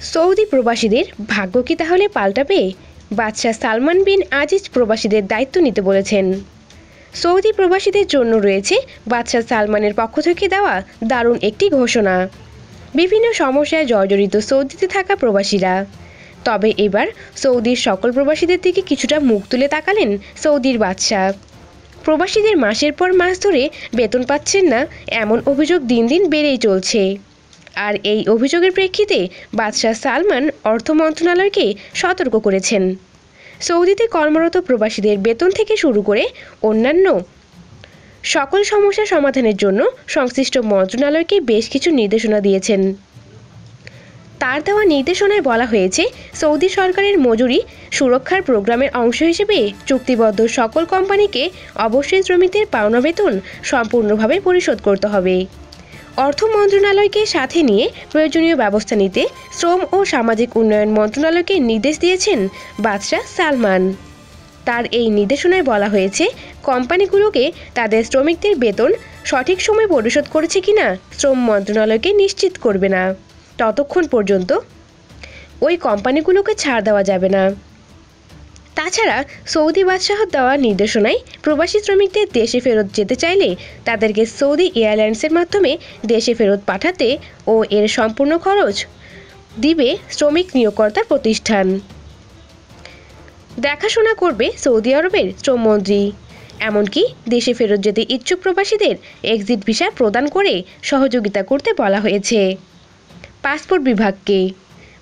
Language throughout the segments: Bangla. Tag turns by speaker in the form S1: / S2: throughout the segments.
S1: সৌদি প্রবাসীদের ভাগ্য কি তাহলে পাল্টাবে বাদশাহ সালমান বিন আজিজ প্রবাসীদের দায়িত্ব নিতে বলেছেন। সৌদি প্রবাসীদের জন্য রয়েছে বাদশাহ সালমানের পক্ষ থেকে দেওয়া দারুণ একটি ঘোষণা। বিভিন্ন সমস্যায় জর্জরিত সৌদিতে থাকা প্রবাসীরা। তবে এবার সৌদির সকল প্রবাসীদের দিকে কিছুটা মুখ তুলে তাকালেন সৌদির বাদশাহ। প্রবাসীদের মাসের পর মাস ধরে বেতন পাচ্ছেন না, এমন অভিযোগ দিন দিন বেড়েই চলছে। আর এই অভিযোগের প্রেক্ষিতে বাদশাহ সালমান অর্থ মন্ত্রণালয়কে সতর্ক করেছেন। সৌদিতে কর্মরত প্রবাসীদের বেতন থেকে শুরু করে অন্যান্য সকল সমস্যা সমাধানের জন্য সংশ্লিষ্ট মন্ত্রণালয়কে বেশ কিছু নির্দেশনা দিয়েছেন। তার দেওয়া নির্দেশনায় বলা হয়েছে, সৌদি সরকারের মজুরি সুরক্ষার প্রোগ্রামের অংশ হিসেবে চুক্তিবদ্ধ সকল কোম্পানিকে অবশ্যই শ্রমিকদের পাওনা বেতন সম্পূর্ণভাবে পরিশোধ করতে হবে। অর্থ মন্ত্রণালয়কে সাথে নিয়ে প্রয়োজনীয় ব্যবস্থা নিতে শ্রম ও সামাজিক উন্নয়ন মন্ত্রণালয়কে নির্দেশ দিয়েছেন বাদশাহ সালমান। তার এই নির্দেশনায় বলা হয়েছে, কোম্পানিগুলোকে তাদের শ্রমিকদের বেতন সঠিক সময় পরিশোধ করেছে কিনা শ্রম মন্ত্রণালয়কে নিশ্চিত করবে না। ততক্ষণ পর্যন্ত ওই কোম্পানিগুলোকে ছাড় দেওয়া যাবে না। তাছাড়া সৌদি বাদশাহ দেওয়া নির্দেশনায় প্রবাসী শ্রমিকদের দেশে ফেরত যেতে চাইলে তাদেরকে সৌদি এয়ারলাইন্সের মাধ্যমে দেশে ফেরত পাঠাতে ও এর সম্পূর্ণ খরচ দিবে শ্রমিক নিয়োগকর্তার প্রতিষ্ঠান। দেখাশোনা করবে সৌদি আরবের শ্রমমন্ত্রী। এমনকি দেশে ফেরত যেতে ইচ্ছুক প্রবাসীদের এক্সিট ভিসা প্রদান করে সহযোগিতা করতে বলা হয়েছে। পাসপোর্ট বিভাগকে।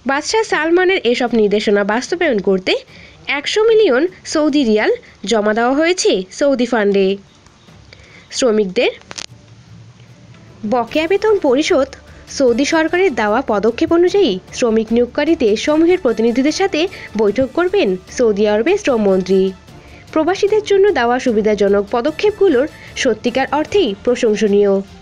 S1: বাদশাহ সালমানের এসব নির্দেশনা বাস্তবায়ন করতে একশো মিলিয়ন সৌদি রিয়াল জমা দেওয়া হয়েছে সৌদি ফান্ডে। শ্রমিকদের বকেয়া বেতন পরিশোধ সৌদি সরকারের দেওয়া পদক্ষেপ অনুযায়ী শ্রমিক নিয়োগকারী দেশসমূহের প্রতিনিধিদের সাথে বৈঠক করবেন সৌদি আরবের শ্রমমন্ত্রী। প্রবাসীদের জন্য দেওয়া সুবিধাজনক পদক্ষেপগুলোর সত্যিকার অর্থেই প্রশংসনীয়।